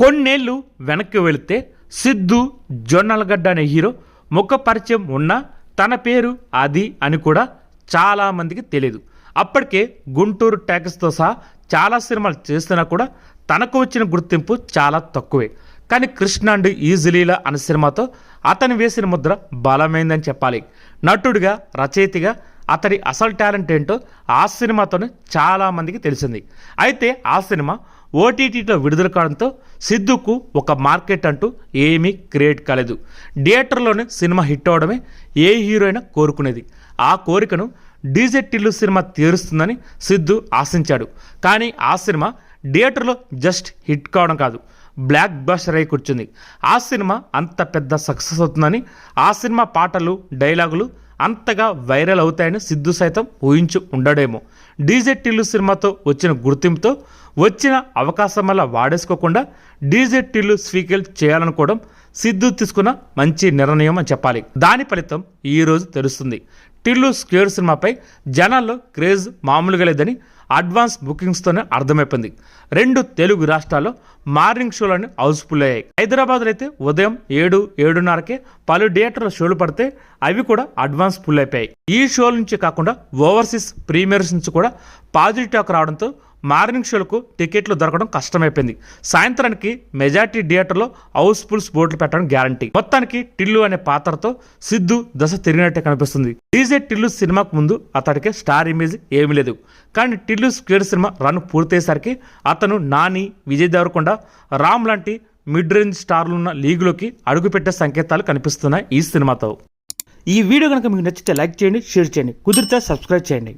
కొన్నేళ్ళు వెనక్కి వెళితే సిద్ధు జొన్నలగడ్డ అనే హీరో ముఖ పరిచయం ఉన్న తన పేరు అది అని కూడా చాలామందికి తెలియదు అప్పటికే గుంటూరు ట్యాక్స్తో సహా చాలా సినిమాలు చేస్తున్నా కూడా తనకు వచ్చిన గుర్తింపు చాలా తక్కువే. కానీ కృష్ణ అండ్ ఈజిలీల అనే సినిమాతో అతను వేసిన ముద్ర బలమైందని చెప్పాలి. నటుడిగా రచయితగా అతడి అసలు టాలెంట్ ఏంటో ఆ సినిమాతోనే చాలామందికి తెలిసింది. అయితే ఆ సినిమా ఓటీటీలో విడుదల కావడంతో సిద్ధుకు ఒక మార్కెట్ అంటూ ఏమీ క్రియేట్ కాలేదు. థియేటర్లోనే సినిమా హిట్ అవడమే ఏ హీరోయినా కోరుకునేది. ఆ కోరికను డీజే టిల్లు సినిమా తీరుస్తుందని సిద్ధు ఆశించాడు. కానీ ఆ సినిమా థియేటర్లో జస్ట్ హిట్ కావడం కాదు బ్లాక్ బస్టర్ అయి కూర్చుంది. ఆ సినిమా అంత పెద్ద సక్సెస్ అవుతుందని ఆ సినిమా పాటలు డైలాగులు అంతగా వైరల్ అవుతాయని సిద్ధు సైతం ఊహించి ఉండడేమో. డీజే టిల్లు సినిమాతో వచ్చిన గుర్తింపుతో వచ్చిన అవకాశం వల్ల వాడేసుకోకుండా డీజే టిల్లు స్వీకల్ చేయాలనుకోవడం సిద్ధు తీసుకున్న మంచి నిర్ణయం అని చెప్పాలి. దాని ఫలితం ఈ రోజు తెలుస్తుంది. టిల్లు స్క్వేర్ సినిమాపై జనాల్లో క్రేజ్ మామూలుగా లేదని అడ్వాన్స్ బుకింగ్స్తోనే అర్థమైపోయింది. రెండు తెలుగు రాష్ట్రాల్లో మార్నింగ్ షోలని హౌస్ఫుల్ అయ్యాయి. హైదరాబాద్లో అయితే ఉదయం ఏడు ఏడున్నరకే పలు థియేటర్ల షోలు పడితే అవి కూడా అడ్వాన్స్ ఫుల్ అయిపోయాయి. ఈ షోల నుంచి కాకుండా ఓవర్సీస్ ప్రీమియర్స్ నుంచి కూడా పాజిటివ్ టాక్ రావడంతో మార్నింగ్ షోలకు టికెట్లు దొరకడం కష్టమైపోయింది. సాయంత్రానికి మెజార్టీ థియేటర్లో హౌస్ఫుల్స్ బోర్డులు పెట్టడం గ్యారంటీ. మొత్తానికి టిల్లు అనే పాత్రతో సిద్ధు దశ తిరిగినట్టే కనిపిస్తుంది. డీజే టిల్లు సినిమాకు ముందు అతడికి స్టార్ ఇమేజ్ ఏమీ లేదు. కానీ టిల్లు స్క్వేర్ సినిమా రన్ పూర్తయ్యేసరికి అతను నాని విజయ్ దేవరకొండ రామ్ లాంటి మిడ్ రేంజ్ స్టార్లు ఉన్న లీగులోకి అడుగుపెట్టే సంకేతాలు కనిపిస్తున్నాయి ఈ సినిమాతో. ఈ వీడియో కనుక మీకు నచ్చితే లైక్ చేయండి షేర్ చేయండి. కుదిరితే సబ్స్క్రైబ్ చేయండి.